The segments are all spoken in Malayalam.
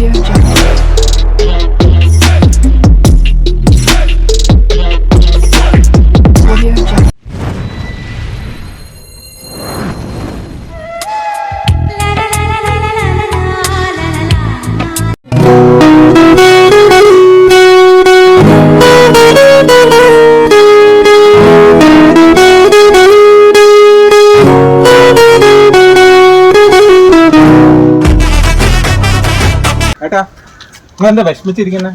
Audio. നിങ്ങൾ എന്താ വിഷമിച്ചിരിക്കുന്നെ?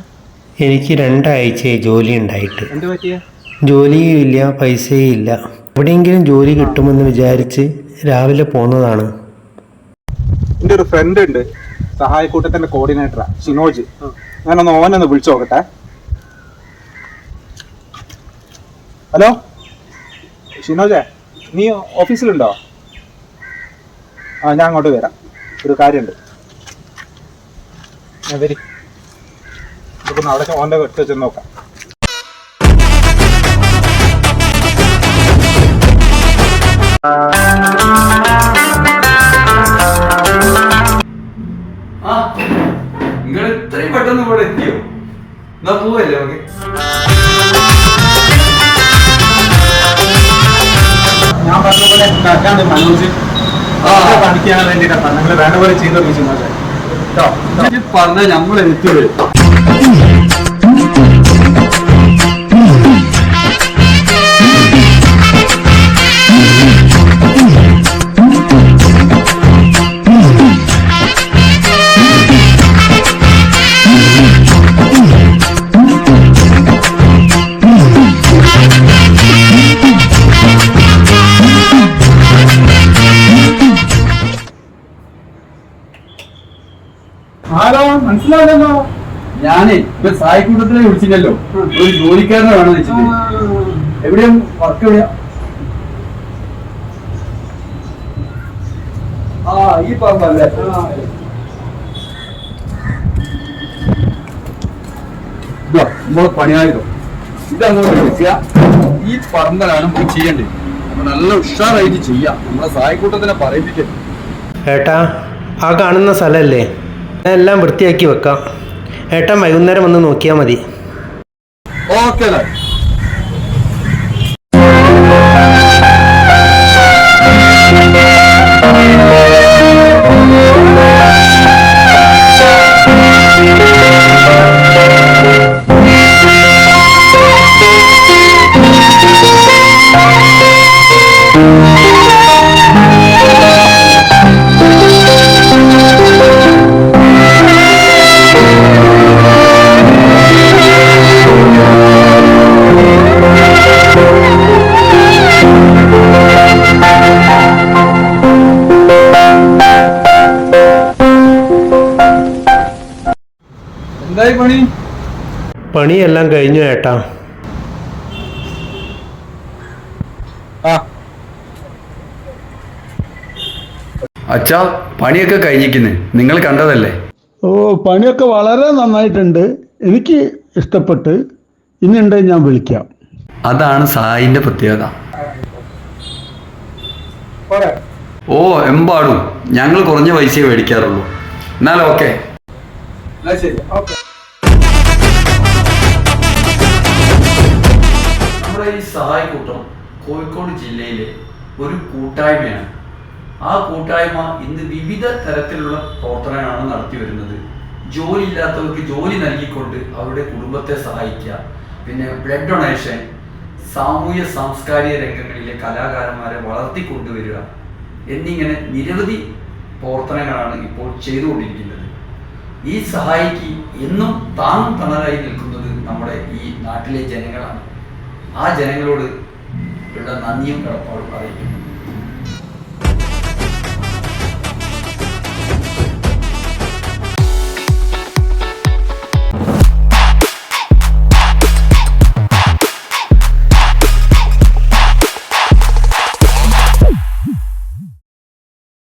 എനിക്ക് രണ്ടാഴ്ചയായി ജോലി ഉണ്ടായിട്ട്. എന്ത് പറ്റിയ? ജോലിയും ഇല്ല പൈസയും ഇല്ല. എവിടെയെങ്കിലും ജോലി കിട്ടുമെന്ന് വിചാരിച്ച് രാവിലെ പോന്നതാണ്. എന്റെ ഒരു ഫ്രണ്ട് ഉണ്ട്. സഹായക്കൂട്ടത്തിന്റെ കോർഡിനേറ്ററാ ഷിനോജ് ഞാനൊന്ന് ഓനൊന്ന് വിളിച്ചു നോക്കട്ടെ. ഹലോ? ഷിനോജേ നീ ഓഫീസിലുണ്ടോ? ആ ഞാൻ അങ്ങോട്ട് വരാം. ഒരു കാര്യമുണ്ട്. ഞാൻ വരി. നമുക്കൊന്ന് അവിടെ ഓന്റെ എടുത്ത് വെച്ച് നോക്കാം. നിങ്ങൾ ഇത്രയും പെട്ടെന്ന് ഇവിടെ എത്തിയോ? എന്നാ പോവല്ലേ നമുക്ക്? ഞാൻ പറഞ്ഞ പോലെ ഞാൻ മനോജ്. കാണിക്കാൻ വേണ്ടിയിട്ടാണ് നിങ്ങൾ വേണ്ട പോലെ ചെയ്തു ഷിനോജ് പറഞ്ഞ നമ്മൾ എത്തി Hello, Mansilalo. ഞാനേ ഇപ്പൊ സായിക്കൂട്ടത്തിനെ വിളിച്ചില്ലല്ലോ. ഒരു ജോലിക്കാരനെ വേണം വെച്ചിട്ട്. എവിടെയും? വർക്ക് എവിടെയാ? ആ ഈ പറമ്പല്ലേ നമ്മളെ പണിയായതോ ഇതങ്ങോട്ട് വിളിക്കുക ഈ പറമ്പലാണ് നമ്മൾ ചെയ്യേണ്ടത്. അപ്പൊ നല്ല ഉഷാറായിട്ട് ചെയ്യാം. നമ്മളെ സായിക്കൂട്ടത്തിനെ പറയിപ്പിക്കേ. ഏട്ടാ ആ കാണുന്ന സ്ഥലമല്ലേ ഞാൻ എല്ലാം വൃത്തിയാക്കി വെക്കാം. ഏട്ടൻ വൈകുന്നേരം വന്ന് നോക്കിയാൽ മതി. ഓക്കെ എന്തായി പണി? പണിയെല്ലാം കഴിഞ്ഞു ഏട്ടാ. അച്ഛാ പണിയൊക്കെ കഴിഞ്ഞിരിക്കുന്നു. നിങ്ങൾ കണ്ടതല്ലേ? ഓ പണിയൊക്കെ വളരെ നന്നായിട്ടുണ്ട്. എനിക്ക് ഇഷ്ടപ്പെട്ട്. ഇന്നുണ്ട് ഞാൻ വിളിക്കാം. അതാണ് സായിന്റെ പ്രത്യേകത. പോരെ. ഓ എമ്പാടും. ഞങ്ങൾ കുറഞ്ഞ പൈസയെ മേടിക്കാറുള്ളൂ. എന്നാൽ ഓക്കെ. ശരി. ഓക്കെ. സഹായിക്കൂട്ടം സഹായക്കൂട്ടം കോഴിക്കോട് ജില്ലയിലെ ഒരു കൂട്ടായ്മയാണ്. ആ കൂട്ടായ്മ ഇന്ന് വിവിധ തരത്തിലുള്ള പ്രവർത്തനങ്ങളാണ് നടത്തി വരുന്നത്. ജോലി ഇല്ലാത്തവർക്ക് ജോലി നൽകിക്കൊണ്ട് അവരുടെ കുടുംബത്തെ സഹായിക്കുക പിന്നെ ബ്ലഡ് ഡൊണേഷൻ സാമൂഹ്യ സാംസ്കാരിക രംഗങ്ങളിലെ കലാകാരന്മാരെ വളർത്തിക്കൊണ്ടുവരിക എന്നിങ്ങനെ നിരവധി പ്രവർത്തനങ്ങളാണ് ഇപ്പോൾ ചെയ്തുകൊണ്ടിരിക്കുന്നത്. ഈ സഹായിക്ക് എന്നും താങ്ങും തണലായി നിൽക്കുന്നത് നമ്മുടെ ഈ നാട്ടിലെ ജനങ്ങളാണ്. ആ ജനങ്ങളോട് ഉള്ള നന്ദിയും കടപ്പാടും അറിയിക്കുന്നു.